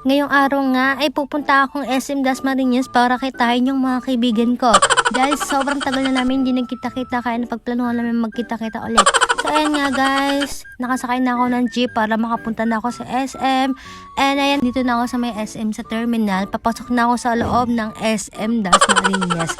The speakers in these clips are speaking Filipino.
Ngayong araw nga ay pupunta akong SM Dasmariñas para kitain yung mga kaibigan ko. Dahil sobrang tagal na namin hindi nagkita-kita kaya napagplanuhan namin magkita-kita ulit. So ayan nga guys, nakasakay na ako ng jeep para makapunta na ako sa SM. And ayan, dito na ako sa may SM sa terminal. Papasok na ako sa loob ng SM Dasmariñas.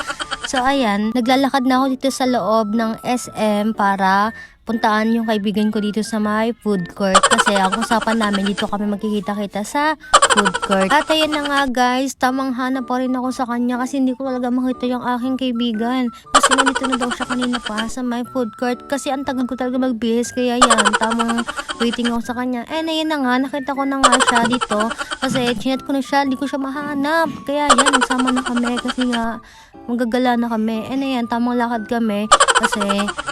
So ayan, naglalakad na ako dito sa loob ng SM para puntaan yung kaibigan ko dito sa may food court kasi ang usapan namin dito kami magkikita-kita sa food court. At ayan na nga guys, tamang hanap pa rin ako sa kanya kasi hindi ko talaga makita yung aking kaibigan. Kasi nandito na daw siya kanina pa sa may food court kasi ang tagal ko talaga magbihis kaya yan, tamang waiting ako sa kanya. And ayan na nga, nakita ko na nga siya dito kasi chinat ko na siya, hindi ko siya mahanap. Kaya yan, nagsama na kami kasi nga magagala na kami. And ayan, tamang lakad kami kasi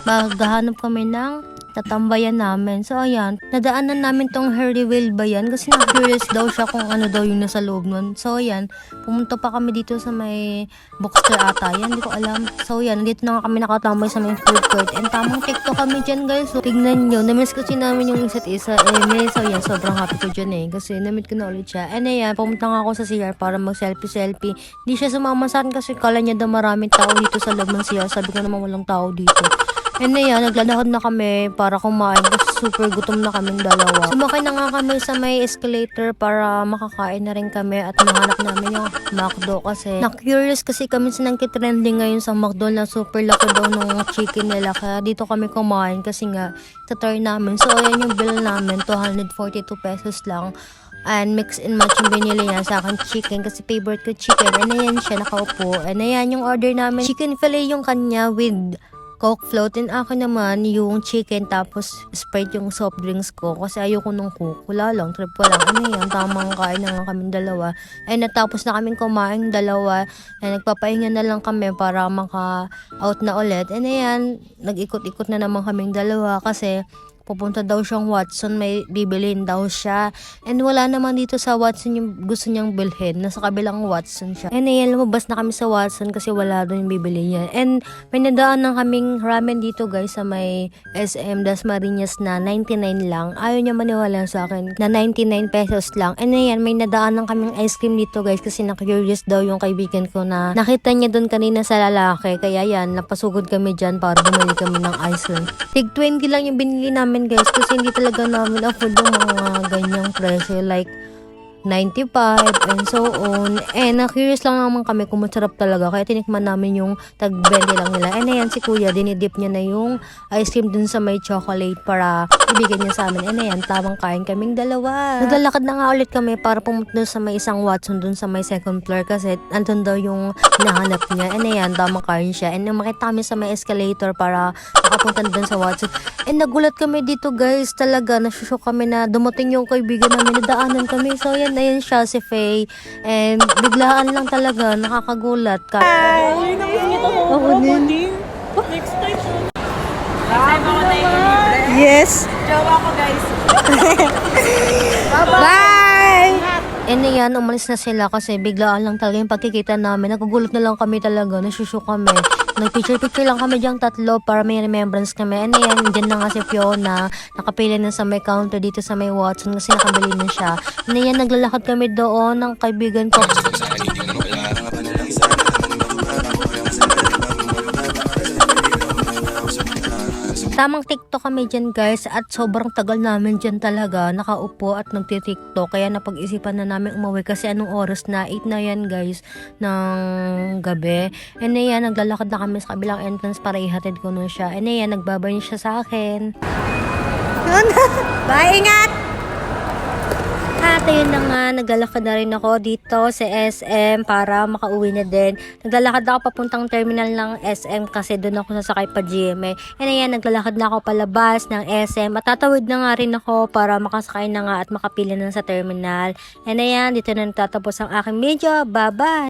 maghahanap kami ng tatambayan namin. So, ayan, nadaanan namin tong Harrywell ba yan? Kasi na-curious daw siya kung ano daw yung nasa loob nun. So, ayan, pumunta pa kami dito sa may bookstore ata. Yan, hindi ko alam. So, ayan, dito na nga kami nakatambay sa may food court. And tamang tiktok kami dyan, guys. So, tignan nyo, namiss kasi namin yung isa't isa. Eh, may, so, ayan, sobrang happy ko dyan eh. Kasi namit ko na ulit siya. And ayan, pumunta nga ako sa CR para mag-selfie-selfie. Hindi siya sumama sa akin kasi kala niya daw maraming tao dito sa loob ng CR. Sabi ko naman walang tao dito. And ayan, naglalakad na kami para kumain super gutom na kaming dalawa. Sumakay na nga kami sa may escalator para makakain na rin kami at nahanap namin yung McDo kasi na-curious kasi kami sa trending ngayon sa McDo na super laki daw ng chicken nila kaya dito kami kumain kasi nga tatry namin. So ayan yung bill namin, 242 pesos lang. And mix and match yung binili niya sa akin chicken kasi favorite ko chicken. And ayan siya nakaupo. And ayan yung order namin. Chicken fillet yung kanya with Coke float. And akin naman yung chicken tapos Sprite yung soft drinks ko kasi ayoko nung Coke. Wala lang, trip ko lang. Ano yan, tamang kain na nga kaming dalawa. And natapos na kaming kumain dalawa. And nagpapahinga na lang kami para maka-out na ulit. And ayan, nag-ikot-ikot na naman kaming dalawa kasi pupunta daw siyang Watson, may bibilhin daw siya. And wala naman dito sa Watson yung gusto niyang bilhin. Nasa kabilang Watson siya. And ayan, lumabas na kami sa Watson kasi wala doon yung bibili niya. And may nadaan ng kaming ramen dito guys sa may SM Dasmariñas na 99 lang. Ayaw niya maniwala sa akin na 99 pesos lang. And ayan, may nadaan ng kaming ice cream dito guys kasi na-curious daw yung kaibigan ko na nakita niya doon kanina sa lalaki. Kaya yan, napasugod kami dyan para bumili kami ng ice cream. Tig 20 lang yung binili namin guys kasi hindi talaga namin afford yung mga ganyang presyo like 95 and so on. And na-curious lang naman kami kung masarap talaga. Kaya tinikman namin yung tag 20 lang nila. And ayan si kuya, dinidip niya na yung ice cream dun sa may chocolate para ibigay niya sa amin. And ayan, tamang kain kaming dalawa. Naglalakad na nga ulit kami para pumunta sa may isang Watson dun sa may second floor kasi andun daw yung hinahanap niya. And ayan, tamang kain siya. And makita kami sa may escalator para makapunta dun sa Watson. And nagulat kami dito guys, talaga nasusok kami na dumating yung kaibigan namin, nadaanan kami. So yan, ayan siya si Faye. And biglaan lang talaga, nakakagulat. Ka Uy, namiss kita ko. Ako din. Next time. Next time ako na yung Yes. Jowa ko guys. Bye! And ayan, umalis na sila kasi biglaan lang talaga yung pagkikita namin. Nagugulat na lang kami talaga, nasusok kami. Nag-picture-picture lang kami diyang tatlo para may remembrance kami. And ayan, dyan na nga si Fiona. Nakapila na sa may counter dito sa may Watson kasi nakabili na siya. And ayan, naglalakad kami doon ng kaibigan ko. Tamang TikTok kami dyan guys at sobrang tagal namin dyan talaga nakaupo at nagtitiktok kaya napag-isipan na namin umuwi kasi anong oras na? 8 na yan guys ng gabi. And ayan naglalakad na kami sa kabilang entrance para ihatid ko nun siya. And ayan nagbabay siya sa akin. Bye, ingat! At ayun na nga, naglalakad na rin ako dito sa SM para makauwi na din. Naglalakad ako papuntang terminal ng SM kasi doon ako sasakay pa GMA. And ayan, naglalakad na ako palabas ng SM at tatawid na nga rin ako para makasakay na nga at makapili na sa terminal. And ayan, dito na natatapos ang aking video. Bye-bye!